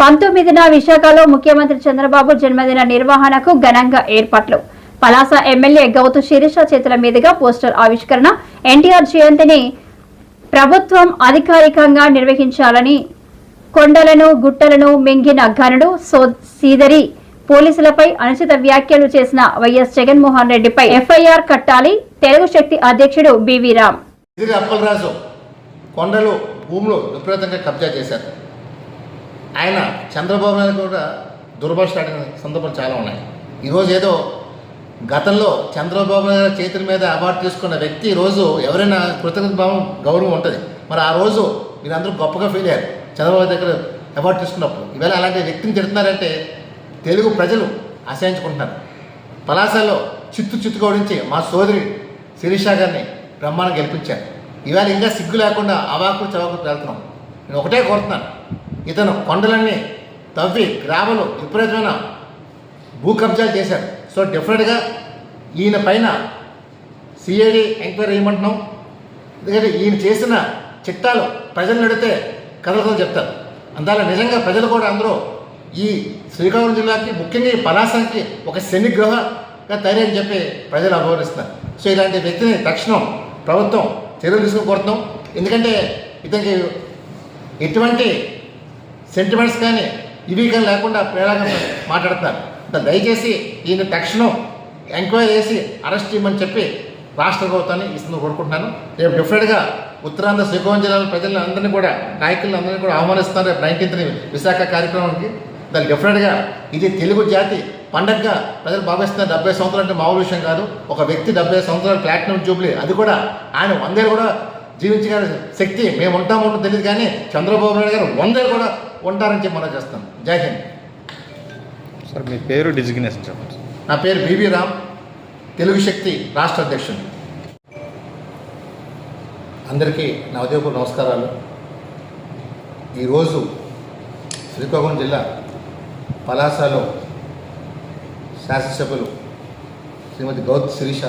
పంతొమ్మిదిన విశాఖలో ముఖ్యమంత్రి చంద్రబాబు జన్మదిన నిర్వహణకు ఘనంగా ఏర్పాట్లు. పలాస ఎమ్మెల్యే గౌతు శిరీష చేతుల మీదుగా పోస్టర్ ఆవిష్కరణ ఎన్టీఆర్ జయంతిని ప్రభుత్వం అధికారికంగా నిర్వహించాలని కొండలను గుట్టలను మింగిన ఘనుడు సో సీదరి పోలీసులపై అనుచిత వ్యాఖ్యలు చేసిన వైఎస్ జగన్మోహన్ రెడ్డిపై ఎఫ్ఐఆర్ కట్టాలి తెలుగు శక్తి అధ్యక్షుడు బివి రామ్. కొండలు భూములు విపరీతంగా కబ్జా చేశారు. ఆయన చంద్రబాబు నాయుడు కూడా దుర్భాషలాడిన సందర్భాలు చాలా ఉన్నాయి. ఈరోజు ఏదో గతంలో చంద్రబాబు నాయుడు చేతుల మీద అవార్డు తీసుకున్న వ్యక్తి ఈరోజు ఎవరైనా కృతజ్ఞత భావం గౌరవం ఉంటుంది. మరి ఆ రోజు మీరందరూ గొప్పగా ఫీల్ అయ్యారు. చంద్రబాబు దగ్గర అవార్డు తీసుకున్నప్పుడు. ఈవేళ అలాంటి వ్యక్తిని తిడుతున్నారంటే తెలుగు ప్రజలు అసహించుకుంటున్నారు. పలాసలో చిత్తు చిత్తుగా ఓడించి మా సోదరి శిరీష గారిని బ్రహ్మాండం గెలిపించారు. ఈవేళ ఇంకా సిగ్గు లేకుండా అవాకు చవాకు వెళ్తున్నాం నేను ఒకటే కోరుతున్నాను. ఇతను కొండలన్నీ తవ్వి గ్రామాలు విపరీతమైన భూ కబ్జాలు చేశారు. సో డెఫినెట్గా ఈయన పైన సిఐడి ఎంక్వైరీ చేయమంటున్నాం. ఎందుకంటే ఈయన చేసిన చిట్టాలు ప్రజలు అడిగితే కథలు చెప్తారు. అందువల్ల నిజంగా ప్రజలు కూడా అందరూ ఈ శ్రీకాకుళం జిల్లాకి ముఖ్యంగా ఈ పలాసానికి ఒక శనిగ్రహగా తయారని చెప్పి ప్రజలు అభివర్ణిస్తున్నారు. సో ఇలాంటి వ్యక్తిని తక్షణం ప్రభుత్వం చర్యలు తీసుకుని కోరుతున్నాం. ఎందుకంటే ఇతనికి ఎటువంటి సెంటిమెంట్స్ కానీ ఇవి కానీ లేకుండా ప్రేరకంగా మాట్లాడతారు. దయచేసి ఈయన తక్షణం ఎంక్వైరీ చేసి అరెస్ట్ చేయమని చెప్పి రాష్ట్ర ప్రభుత్వాన్ని ఇస్తుంది కోరుకుంటున్నాను. రేపు డెఫినెట్గా ఉత్తరాంధ్ర శ్రీకాకుళం జిల్లాలో ప్రజలను అందరినీ కూడా నాయకులను అందరినీ కూడా ఆహ్వానిస్తున్నారు రేపు నైన్టీన్త్ని విశాఖ కార్యక్రమానికి. దాన్ని డెఫినెట్గా ఇది తెలుగు జాతి పండగగా ప్రజలు భావిస్తున్న డెబ్బై సంవత్సరాలు అంటే మామూలు విషయం కాదు. ఒక వ్యక్తి డెబ్బై సంవత్సరాలు ప్లాటినం జూబ్లీ అది కూడా ఆయన వందేళ్ళు కూడా జీవించగల శక్తి మేము ఉంటాము తెలియదు కానీ చంద్రబాబు నాయుడు గారు వందేళ్ళు కూడా ఉంటారని చెప్పి మనం చేస్తాం. జై హింద్. సార్ మీ పేరు డిజిగ్నేషన్ చెప్పండి. నా పేరు బీబీ రామ్ తెలుగు శక్తి రాష్ట్ర అధ్యక్షుడు అందరికీ నా ఉదయపూర్ నమస్కారాలు. ఈరోజు శ్రీకాకుళం జిల్లా పలాసలో శాసనసభ్యులు శ్రీమతి గౌత్ శిరీష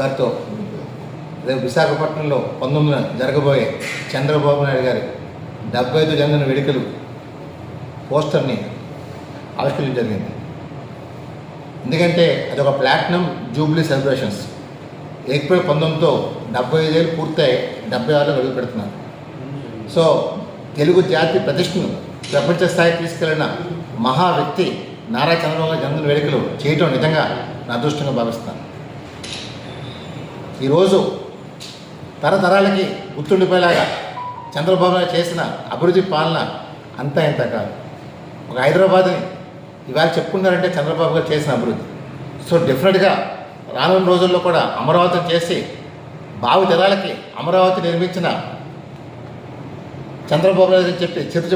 గారితో రేపు విశాఖపట్నంలో పంతొమ్మిదిన జరగబోయే చంద్రబాబు నాయుడు గారి డెబ్బై ఐదు జనరల్ వేడుకలు పోస్టర్ని ఆవిష్కరించడం జరిగింది. ఎందుకంటే అది ఒక ప్లాటినం జూబ్లీ సెలబ్రేషన్స్. ఏప్రిల్ పంతొమ్మిదితో డెబ్బై ఐదేళ్ళు పూర్తయి డెబ్బై ఆరులో అడుగు పెడుతున్నారు సో తెలుగు జాతి ప్రతిష్టను ప్రపంచ స్థాయికి తీసుకెళ్ళిన మహా వ్యక్తి నారా చంద్రబాబు జన్మదిన వేడుకలు చేయటం నిజంగా నా అదృష్టంగా భావిస్తాను ఈరోజు తరతరాలకి గుర్తుండిపోయేలాగా చంద్రబాబు నాయుడు చేసిన అభివృద్ధి పాలన అంతా ఇంత కాదు. ఒక హైదరాబాద్ని ఇవాళ చెప్పుకున్నారంటే చంద్రబాబు గారు చేసిన అభివృద్ధి. సో డెఫినెట్గా రానున్న రోజుల్లో కూడా అమరావతిని చేసి బావి తరాలకి అమరావతి నిర్మించిన చంద్రబాబు నాయుడు అని చెప్పి చిరు